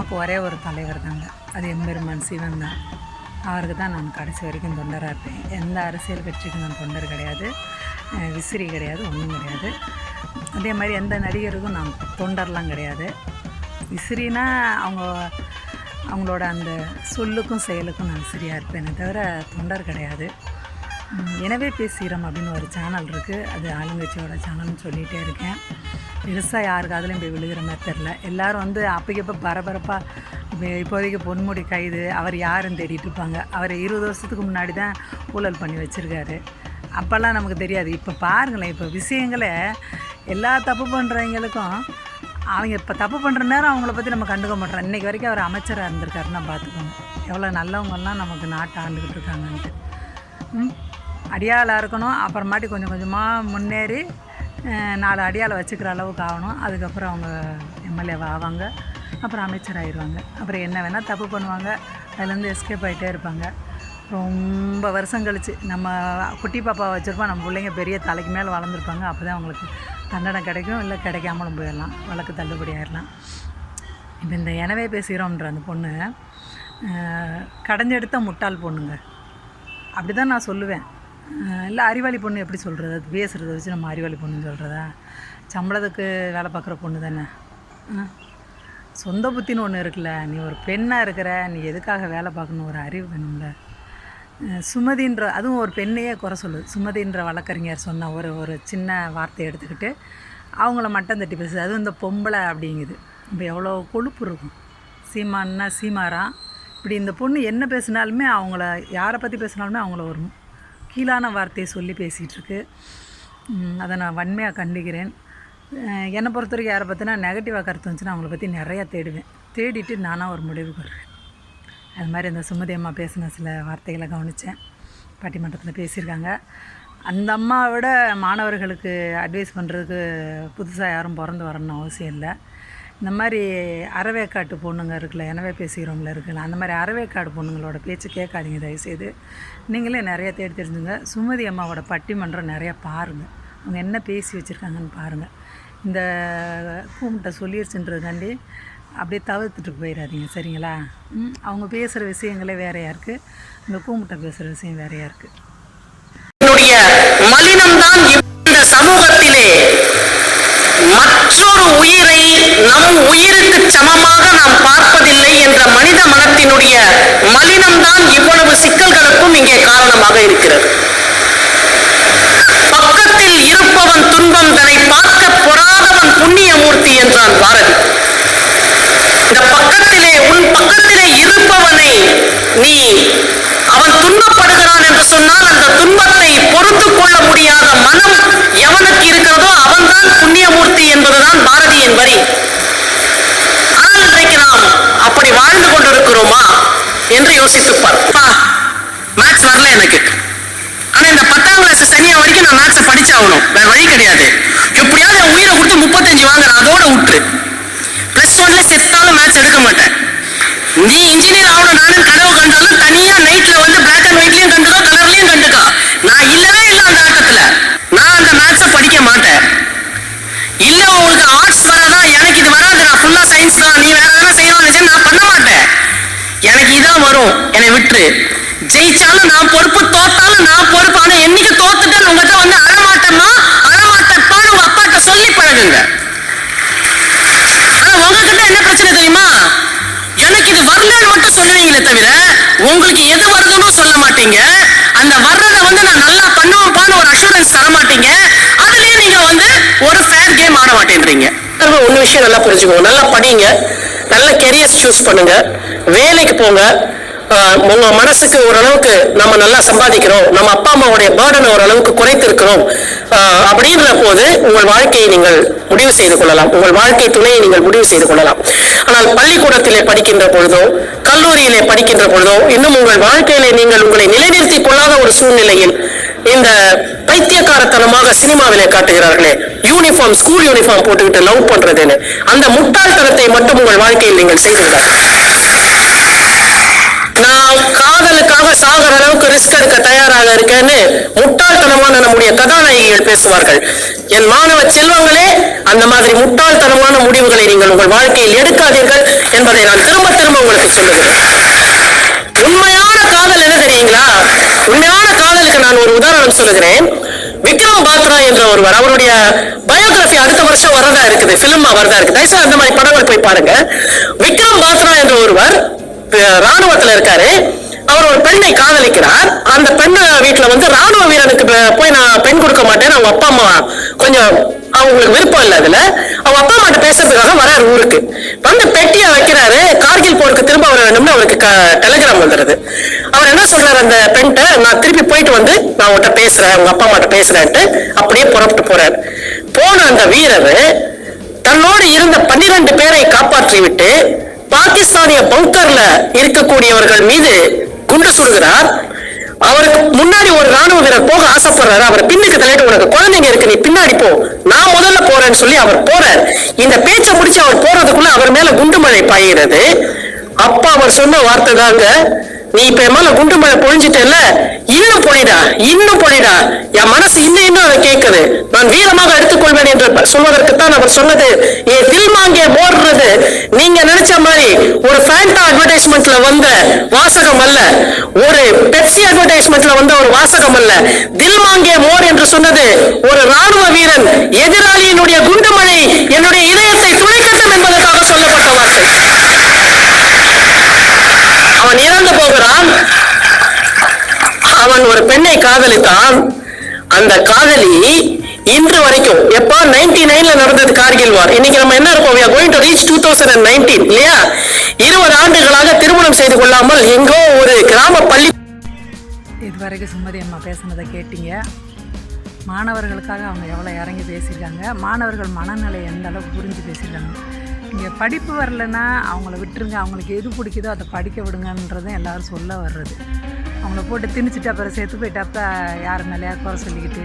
நமக்கு ஒரே ஒரு தலைவர் தாங்க. அது எம்பெருமான் சிவன் தான். அவருக்கு தான் நான் கடைசி வரைக்கும் தொண்டராக இருப்பேன். எந்த அரசியல் கட்சிக்கும் நான் தொண்டர் கிடையாது. விசிறி கிடையாது ஒன்றும் கிடையாது. அதே மாதிரி எந்த நடிகருக்கும் நான் தொண்டர்லாம் கிடையாது. விசிறினா அவங்க அவங்களோட அந்த சொல்லுக்கும் செயலுக்கும் நான் சரியாக இருப்பேனே தவிர தொண்டர் கிடையாது. எனவே பேசுகிறோம் அப்படின்னு ஒரு சேனல் இருக்குது அது ஆளுங்கட்சியோட சேனல்னு சொல்லிகிட்டே இருக்கேன். பெருசாக யாருக்கு அதுலேயும் போய் விழுகிற மாதிரி தெரில எல்லோரும் வந்து அப்போக்கப்போ பரபரப்பாக இப்போதைக்கு பொன்முடி கைது அவர் யாருன்னு தேடிட்டு இருப்பாங்க. அவர் இருபது வருஷத்துக்கு முன்னாடி தான் ஊழல் பண்ணி வச்சுருக்காரு. அப்போல்லாம் நமக்கு தெரியாது. இப்போ பாருங்களேன் இப்போ விஷயங்களை எல்லா தப்பு பண்ணுறவங்களுக்கும் அவங்க இப்போ தப்பு பண்ணுற நேரம் அவங்கள பற்றி நம்ம கண்டுக்க மாட்டோம். இன்றைக்கி வரைக்கும் அவர் அமைச்சராக இருந்திருக்காருன்னா பார்த்துக்கோங்க. எவ்வளோ நல்லவங்கெல்லாம் நமக்கு நாட்டை ஆண்டுக்கிட்டு இருக்காங்கன்ட்டு. அடியாளாக இருக்கணும் அப்புறமாட்டி கொஞ்சம் கொஞ்சமாக முன்னேறி நாலு அடியாளை வச்சுக்கிற அளவுக்கு ஆகணும். அதுக்கப்புறம் அவங்க எம்எல்ஏவை ஆவாங்க. அப்புறம் அமைச்சர் ஆயிடுவாங்க அப்புறம் என்ன வேணால் தப்பு பண்ணுவாங்க. அதுலேருந்து எஸ்கேப் ஆகிட்டே இருப்பாங்க. ரொம்ப வருஷம் கழிச்சு நம்ம குட்டி பாப்பா வச்சுருப்போம். நம்ம பிள்ளைங்க பெரிய தலைக்கு மேலே வளர்ந்துருப்பாங்க. அப்போ தான் அவங்களுக்கு தண்டனை கிடைக்கும். இல்லை கிடைக்காமலும் போயிடலாம். வழக்கு தள்ளுபடி ஆயிடலாம். இப்போ இந்த எனவே பேசுகிறோம்ன்ற அந்த பொண்ணு கடைஞ்செடுத்த முட்டாள் பொண்ணுங்க. அப்படி தான் நான் சொல்லுவேன். இல்லை அறிவாளி பொண்ணு எப்படி சொல்கிறது அது பேசுகிறத வச்சு நம்ம அறிவாளி பொண்ணுன்னு சொல்கிறதா சம்பளத்துக்கு வேலை பார்க்குற பொண்ணு தானே? சொந்த புத்தின்னு ஒன்று இருக்குல்ல. நீ ஒரு பெண்ணாக இருக்கிற நீ எதுக்காக வேலை பார்க்கணும்? ஒரு அறிவு வேணும்ல. சுமதின்ற அதுவும் ஒரு பெண்ணையே குறை சொல்லுது. சுமதின்ற வழக்கறிஞர் சொன்ன ஒரு ஒரு சின்ன வார்த்தையை எடுத்துக்கிட்டு அவங்கள மட்டம் தட்டி பேசுது. அதுவும் இந்த பொம்பளை அப்படிங்குது. இப்போ எவ்வளோ கொழுப்பு இருக்கும். சீமான்னா சீமாராம் இப்படி இந்த பொண்ணு என்ன பேசினாலுமே அவங்கள யாரை பற்றி பேசினாலுமே அவங்கள ஒரு கீழான வார்த்தையை சொல்லி பேசிகிட்ருக்கு. அதை நான் வன்மையாக கண்டிக்கிறேன். என்னை பொறுத்த வரைக்கும் யாரை பற்றினா நெகட்டிவாக கருத்து வந்துச்சுன்னா அவங்கள பற்றி நிறையா தேடுவேன். தேடிட்டு நானாக ஒரு முடிவுக்கு வருவேன் அது மாதிரி இந்த சுமதி அம்மா பேசின சில வார்த்தைகளை கவனித்தேன் பட்டிமன்றத்தில் பேசியிருக்காங்க. அந்த அம்மாவை விட மாணவர்களுக்கு அட்வைஸ் பண்ணுறதுக்கு புதுசாக யாரும் பிறந்து வரணும்னு அவசியம் இல்லை. இந்த மாதிரி அறவேக்காட்டு பொண்ணுங்க இருக்குல்ல எனவே பேசுகிறவங்கள இருக்குல்ல அந்த மாதிரி அறவேக்காடு பொண்ணுங்களோட பேச்சு கேட்காதீங்க தயவுசெய்து. நீங்களே நிறைய தேடி தெரிஞ்சுங்க. சுமதி அம்மாவோட பட்டிமன்றம் நிறையா பாருங்கள் அவங்க என்ன பேசி வச்சுருக்காங்கன்னு பாருங்கள் இந்த கூமிட்ட சொல்லிருச்சுன்றதுக்காண்டி அப்படியே தவிர்த்துட்டு போயிடாதீங்க சரிங்களா? ம், அவங்க பேசுகிற விஷயங்களே வேறையாக இருக்குது இந்த கூமுட்டை பேசுகிற விஷயம் வேறையாக இருக்குது மலினம்தான் இந்த சமூகத்திலே மற்றொரு உயிரை நம் உயிருக்கு சமமாக நாம் பார்ப்பதில்லை என்ற மனித மனத்தினுடைய மலினம்தான் இவ்வளவு சிக்கல்களுக்கும் இங்கே காரணமாக இருக்கிறது. பக்கத்தில் இருப்பவன் துன்பம் தன்னை பார்க்க பொறாதவன் புண்ணியமூர்த்தி என்றான் பாரதி. இந்த பக்கத்திலே உன் பக்கத்திலே இருப்பவனை நீ அவன் துன்பப்படுகிறான் என்று சொன்னால் அந்த துன்பத்தை பொறுத்து கொள்ள முடியாத மனம் எவனுக்கு இருக்கிறதோ அவன்தான் புண்ணியமூர்த்தி என்பதுதான் பாரதியின் வரி. அப்படி வாழ்ந்து கொண்டிருக்கிறோமா என்று யோசித்துப் பார் வரல எனக்கு. ஆனா இந்த பத்தாம் கிளாஸ் சனியா வரைக்கும் நான் மேத்ஸை படிச்சாகணும். வேற வழி கிடையாது. எப்படியாவது என் உயிரை கொடுத்து முப்பத்தஞ்சு வாங்குறேன் அதோட விட்டுரு. பிளஸ் ஒன்ல செத்தாலும் மேக்ஸ் எடுக்க மாட்டேன். நீ இன்ஜினியர் ஆகணும் நானும் கனவு கண்டாலும் தனியா நைட்ல வந்து பிளாக் அண்ட் ஒயிட்லயும் கண்டுக்கோ உங்களுக்கு ஆர்ட்ஸ் வராதா எனக்கு இது வராது. நான் ஃபுல்லா சயின்ஸ் தான். நீ வேற எதனா செய்யணும் நினைச்சா நான் பண்ண மாட்டேன். எனக்கு இதான் வரும். என்னை விட்டுரு. ஜெயிச்சாலும் நான் பொறுப்பு தோத்தாலும் நான் பொறுப்பு. ஆனா என்னைக்கு தோத்துட்டேன்னு உங்ககிட்ட வந்து அழமாட்டேம்மா அழமாட்டப்பான்னு உங்க அப்பாட்ட சொல்லி பழகுங்க. ஆனா உங்ககிட்ட என்ன பிரச்சனை தெரியுமா? எனக்கு இது வரலன்னு மட்டும் சொல்லுவீங்களே தவிர உங்களுக்கு எது வருதுன்னு சொல்ல மாட்டீங்க. அந்த வர்றதை வந்து நான் நல்லா பண்ணுவேன்பான்னு ஒரு அஷூரன்ஸ் தர மாட்டீங்க. அதுலயே நீங்க வந்து ஒரு பாட கேம் ஆட மாட்டேன்றீங்க விஷயம் நல்லா புரிஞ்சுக்கோங்க. நல்லா படிங்க. நல்ல கெரியர்ஸ் சூஸ் பண்ணுங்க. வேலைக்கு போங்க. உங்க மனசுக்கு ஓரளவுக்கு நம்ம நல்லா சம்பாதிக்கிறோம். நம்ம அப்பா அம்மாவுடைய பேர்டனை ஓரளவுக்கு குறைத்திருக்கிறோம். அப்படின்ற போது உங்கள் வாழ்க்கையை நீங்கள் முடிவு செய்து கொள்ளலாம். உங்கள் வாழ்க்கை துணையை நீங்கள் முடிவு செய்து கொள்ளலாம். ஆனால் பள்ளிக்கூடத்திலே படிக்கின்ற பொழுதோ கல்லூரியிலே படிக்கின்ற பொழுதோ இன்னும் உங்கள் வாழ்க்கையிலே நீங்கள் உங்களை நிலைநிறுத்திக் கொள்ளாத ஒரு சூழ்நிலையில் இந்த பைத்தியக்காரத்தனமாக சினிமாவிலே காட்டுகிறார்களே. யூனிஃபார்ம் ஸ்கூல் யூனிஃபார்ம் போட்டுக்கிட்டு லவ் பண்றதுன்னு. அந்த முட்டாள்தனத்தை மட்டும் உங்கள் வாழ்க்கையில் நீங்கள் செய்து நான் காதலுக்காக சாகிற அளவுக்கு ரிஸ்க் எடுக்க தயாராக இருக்கேன்னு முட்டாள்தனமான நம்முடைய கதாநாயகிகள் பேசுவார்கள். என் மாணவ செல்வங்களே அந்த மாதிரி முட்டாள்தனமான முடிவுகளை நீங்கள் உங்கள் வாழ்க்கையில் எடுக்காதீர்கள் என்பதை நான் திரும்ப திரும்ப உங்களுக்கு சொல்லுகிறேன். நான் சொல்லுகிறேன். விக்ரம் பாத்ரா என்ற ஒருவர் அவருடைய பயோகிராபி அடுத்த வருஷம் வரதா இருக்குது பிலிமா வரதா இருக்கு தயவுசெய்து அந்த மாதிரி படங்கள் போய் பாருங்க. விக்ரம் பாத்ரா என்ற ஒருவர் ராணுவத்துல இருக்காரு. அவர் ஒரு பெண்ணை காதலிக்கிறார். அந்த பெண்ணு வீட்டுல வந்து ராணுவ வீரனுக்கு போய் நான் பெண் கொடுக்க மாட்டேன் அவங்க அப்பா அம்மா கொஞ்சம் அவங்களுக்கு விருப்பம் இல்லை அதுல. அவங்க அப்பா அம்மாட்ட பேசுறதுக்காக வராரு ஊருக்கு. வந்து பெட்டியை வைக்கிறாரு. கார்கில் போருக்கு திரும்ப அவர் வேணும்னு அவருக்கு டெலிகிராம் வந்துடுது அவர் அந்த பெண்கிட்ட நான் திருப்பி போயிட்டு வந்து நான் உங்கள்கிட்ட பேசுறேன் உங்க அப்பா அம்மாட்ட பேசுறேன்ட்டு அப்படியே புறப்பட்டு போறாரு. போன அந்த வீரர் தன்னோடு இருந்த பன்னிரண்டு பேரை காப்பாற்றி விட்டு பாகிஸ்தானிய பங்கர்ல இருக்கக்கூடியவர்கள் மீது குண்டு சுடுகிறார். அவருக்கு முன்னாடி ஒரு ராணுவ வீரர் போக ஆசைப்படுறாரு. அவர் பின்னுக்கு தள்ளிட்டு உனக்கு குழந்தைங்க இருக்கு நீ பின்னாடி போ. நான் முதல்ல போறேன்னு சொல்லி அவர் போறார். இந்த பேச்சை முடிச்சு அவர் போறதுக்குள்ள அவர் மேல குண்டு மழை பாய்கிறது அப்பா அவர் சொன்ன வார்த்தை தாங்க நீ இப்ப என் மேல குண்டு மழை பொழிஞ்சிட்டல இன்னும் பொழிடா இன்னும் பொழிடா. என் மனசு இன்னும் இன்னும் அதை கேட்குது நான் வீரமாக எடுத்துக்கொள்வேன் என்று சொல்வதற்குத்தான் அவர் சொன்னது. ஏ தில்மாங்கே போடுறது. நீங்க நினைச்ச மாதிரி ஒரு ஃபேண்டா அட்வர்டைஸ்மெண்ட்ல வந்த வாசகம் அல்ல. ஒரு பெப்சி அட்வர்டைஸ்மெண்ட்ல வந்த ஒரு வாசகம் அல்ல. தில்மாங்கே மோர் என்று சொன்னது ஒரு ராணுவ வீரன் எதிராளியினுடைய குண்டு மழை போகிறான். அவன் ஒரு பெண்ணை காதலித்தான். அந்த காதலி இன்று வரைக்கும் எப்போ நைன்டி நைன்ல நடந்தது கார்கில் வார். இன்னைக்கு நம்ம என்ன இருக்கோம்? We are going to reach 2019 இல்லையா? இருபது ஆண்டுகளாக திருமணம் செய்து கொள்ளாமல் எங்கோ ஒரு கிராம பள்ளி இதுவரைக்கும் சுமதி அம்மா பேசுனதை கேட்டீங்க. மாணவர்களுக்காக அவங்க எவ்வளோ இறங்கி பேசியிருக்காங்க. மாணவர்கள் மனநிலை எந்த அளவுக்கு புரிஞ்சு பேசியிருக்காங்க? இங்கே படிப்பு வரலன்னா அவங்கள விட்டுருங்க. அவங்களுக்கு எது பிடிக்குதோ அதை படிக்க விடுங்கன்றதும் எல்லோரும் சொல்ல வர்றது. அவங்கள போட்டு திணிச்சிட்டு அப்புறம் செத்து போயிட்டப்ப யார் மேலேயா குறை சொல்லிக்கிட்டு.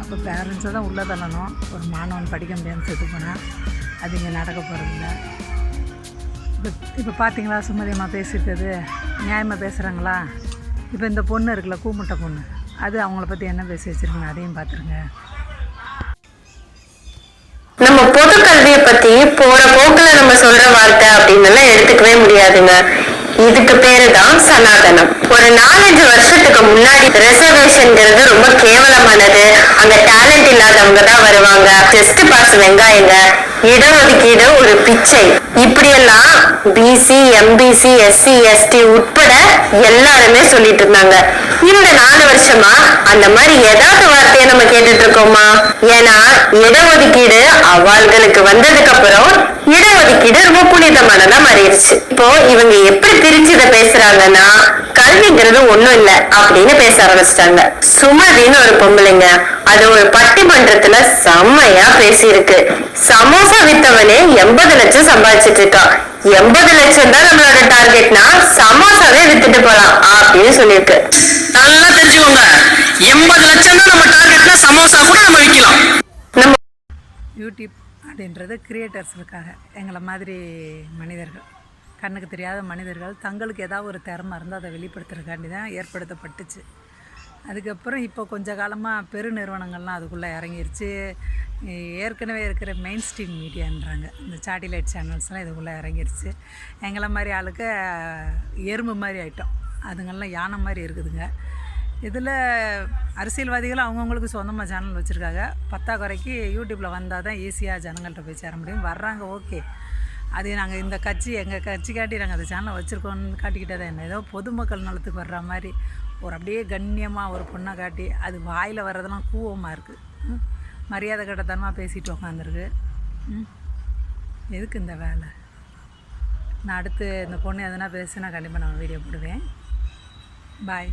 அப்போ பேரண்ட்ஸை தான் உள்ளே தள்ளணும். ஒரு மாணவன் படிக்க முடியாமல் செத்து போனால் அது இங்கே நடக்க போகிறதில்ல இப்போ இப்போ பார்த்தீங்களா சுமதியமாக பேசியிருக்கிறது நியாயமாக பேசுகிறாங்களா இப்போ இந்த பொண்ணு இருக்குல்ல கூமுட்டை பொண்ணு. அது அவங்கள பற்றி என்ன பேசி வச்சுருக்காங்க? அதையும் பார்த்துருங்க நம்ம பொது கல்வியை பத்தி போற போக்குல நம்ம சொல்ற வார்த்தை அப்படின்னு எல்லாம் எடுத்துக்கவே முடியாதுங்க. இதுக்கு பேரு தான் சனாதனம். ஒரு நாலஞ்சு வருஷத்துக்கு முன்னாடி ரிசர்வேஷன்ங்கிறது ரொம்ப கேவலமானது. அங்க டேலண்ட் இல்லாதவங்க தான் வருவாங்க. ஜஸ்ட் பாஸ் வெங்காயங்க. இடஒதுக்கீடு ஒரு பிச்சை. இப்படியெல்லாம் பிசி எம்பிசி எஸ்சி எஸ்டி உட்பட எல்லாருமே சொல்லிட்டு இருந்தாங்க. இந்த நாலு வருஷமா அந்த மாதிரி ஏதாவது வார்த்தையை நம்ம கேட்டுட்டு இருக்கோமா? ஏன்னா இடஒதுக்கீடு அவாள்களுக்கு வந்ததுக்கு அப்புறம் இடஒதுக்கீடு ரொம்ப புனிதமானதா மாறிடுச்சு. இப்போ இவங்க எப்படி பிரிச்சு இதை பேசுறாங்கன்னா கல்விங்கிறது ஒண்ணும் இல்ல அப்படின்னு பேச ஆரம்பிச்சிட்டாங்க. சுமதின்னு ஒரு பொம்பளைங்க அது ஒரு பட்டிமன்றத்துல செம்மையா பேசியிருக்கு. சமோசா வித்தவனே எண்பது லட்சம் சம்பாதிச்சிட்டு இருக்கான் எண்பது லட்சம் தான் நம்மளோட டார்கெட்னா சமோசாவே வித்துட்டு போலாம். அப்படின்னு சொல்லியிருக்கு. நல்லா தெரிஞ்சுக்கோங்க. எண்பது லட்சம் தான் நம்ம டார்கெட்னா சமோசா கூட நம்ம விற்கலாம் நம்ம யூடியூப் அப்படின்றது கிரியேட்டர்ஸுக்காக எங்களை மாதிரி மனிதர்கள். கண்ணுக்கு தெரியாத மனிதர்கள் தங்களுக்கு ஏதாவது ஒரு திறமை இருந்தால் அதை வெளிப்படுத்துறதுக்காண்டி தான் ஏற்படுத்தப்பட்டுச்சு. அதுக்கப்புறம் இப்போ கொஞ்ச காலமாக பெருநிறுவனங்கள்லாம் அதுக்குள்ளே இறங்கிருச்சு. ஏற்கனவே இருக்கிற மெயின் ஸ்ட்ரீம் மீடியான்றாங்க இந்த சாட்டிலைட் சேனல்ஸ்லாம் இதுக்குள்ளே இறங்கிருச்சு. எங்களை மாதிரி ஆளுக்கு எறும்பு மாதிரி ஆயிட்டோம். அதுங்கெல்லாம் யானை மாதிரி இருக்குதுங்க. இதில் அரசியல்வாதிகள் அவங்கவுங்களுக்கு சொந்தமாக சேனல் வச்சுருக்காங்க. பத்தாக்குறைக்கு யூடியூப்பில் வந்தால் தான் ஈஸியாக ஜனங்கள்கிட்ட போய் சேர முடியும். வர்றாங்க ஓகே. அது நாங்கள் இந்த கட்சி எங்கள் கட்சி காட்டி நாங்கள் அந்த சேனலை வச்சுருக்கோம்னு காட்டிக்கிட்டே தான் என்ன? ஏதோ பொதுமக்கள் நலத்துக்கு வர்ற மாதிரி. ஒரு அப்படியே கண்ணியமாக ஒரு பொண்ணை காட்டி அது வாயில் வர்றதெல்லாம் கூவமாக இருக்குது மரியாதை கட்டத்தனமாக பேசிட்டு உக்காந்துருக்கு. எதுக்கு இந்த வேலை? நான் அடுத்து இந்த பொண்ணு எதனா பேசுனா கண்டிப்பாக நான் வீடியோ போடுவேன். பாய்